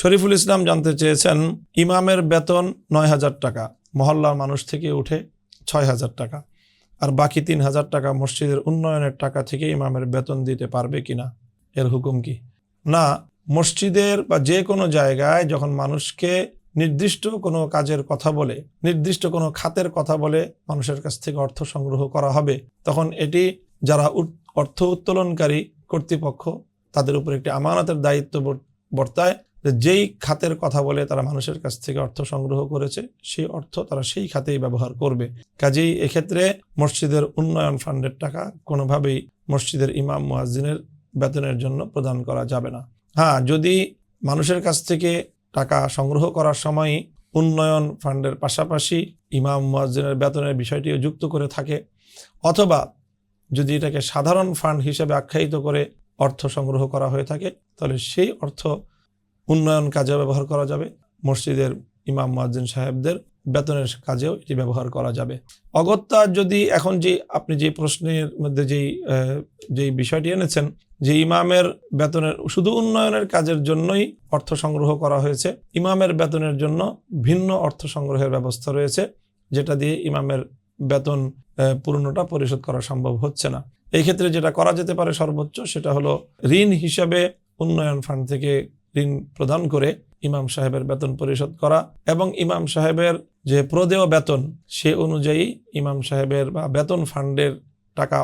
শরীফুল ইসলাম জানতে চেয়েছেন, ইমামের বেতন নয় হাজার টাকা, মহল্লার মানুষ থেকে উঠে ছয় হাজার টাকা, আর বাকি তিন হাজার টাকা মসজিদের উন্নয়নের টাকা থেকে ইমামের বেতন দিতে পারবে কিনা, এর হুকুম কি? না, মসজিদের বা যে কোনো জায়গায় যখন মানুষকে নির্দিষ্ট কোনো কাজের কথা বলে, নির্দিষ্ট কোনো খাতের কথা বলে মানুষের কাছ থেকে অর্থ সংগ্রহ করা হবে, তখন এটি যারা অর্থ উত্তোলনকারী কর্তৃপক্ষ তাদের উপর একটি আমানতের দায়িত্ব বর- বর্তায় যেই খাতের কথা বলে তারা মানুষের কাছ থেকে অর্থ সংগ্রহ করেছে, সেই অর্থ তারা সেই খাতেই ব্যবহার করবে। কাজেই এক্ষেত্রে মসজিদের উন্নয়ন ফান্ডের টাকা কোনোভাবেই মসজিদের ইমাম, মুয়াজ্জিনের বেতনের জন্য প্রদান করা যাবে না। হ্যাঁ যদি মানুষের কাছ থেকে টাকা সংগ্রহ করার সময় উন্নয়ন ফান্ডের পাশাপাশি ইমাম, মুয়াজ্জিনের বেতনের বিষয়টিও যুক্ত করে থাকে, অথবা যদি এটাকে সাধারণ ফান্ড হিসেবে আখ্যায়িত করে অর্থ সংগ্রহ করা হয়ে থাকে, তাহলে সেই অর্থ উন্নয়ন কাজে ব্যবহার করা যাবে। মসজিদের ইমাম, মুয়াজ্জিন সাহেবদের বেতনের কাজেও এটি ব্যবহার করা যাবে। অগত্যা যদি এখন যে আপনি যে প্রশ্নের মধ্যে যেই যেই বিষয়টি এনেছেন যে ইমামের বেতনের, শুধু উন্নয়নের কাজের জন্যই অর্থ সংগ্রহ করা হয়েছে, ইমামের বেতনের জন্য ভিন্ন অর্থ সংগ্রহের ব্যবস্থা রয়েছে, যেটা দিয়ে ইমামের বেতন পূর্ণটা পরিশোধ করা সম্ভব হচ্ছে না। এই ক্ষেত্রে যেটা করা যেতে পারে সর্বোচ্চ সেটা হলো ঋণ হিসাবে উন্নয়ন ফান্ড থেকে ঋণ প্রদান করে ইমাম সাহেবের বেতন পরিশোধ করা এবং ইমাম সাহেবের যে প্রদেয় বেতন, সে অনুযায়ী ইমাম সাহেবের বা বেতন ফান্ডের টাকা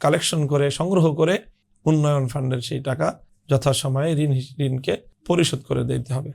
কালেকশন করে, সংগ্রহ করে উন্নয়ন ফান্ডের সেই টাকা যথাসময়ে ঋণ, ঋণকে পরিশোধ করে দিতে হবে।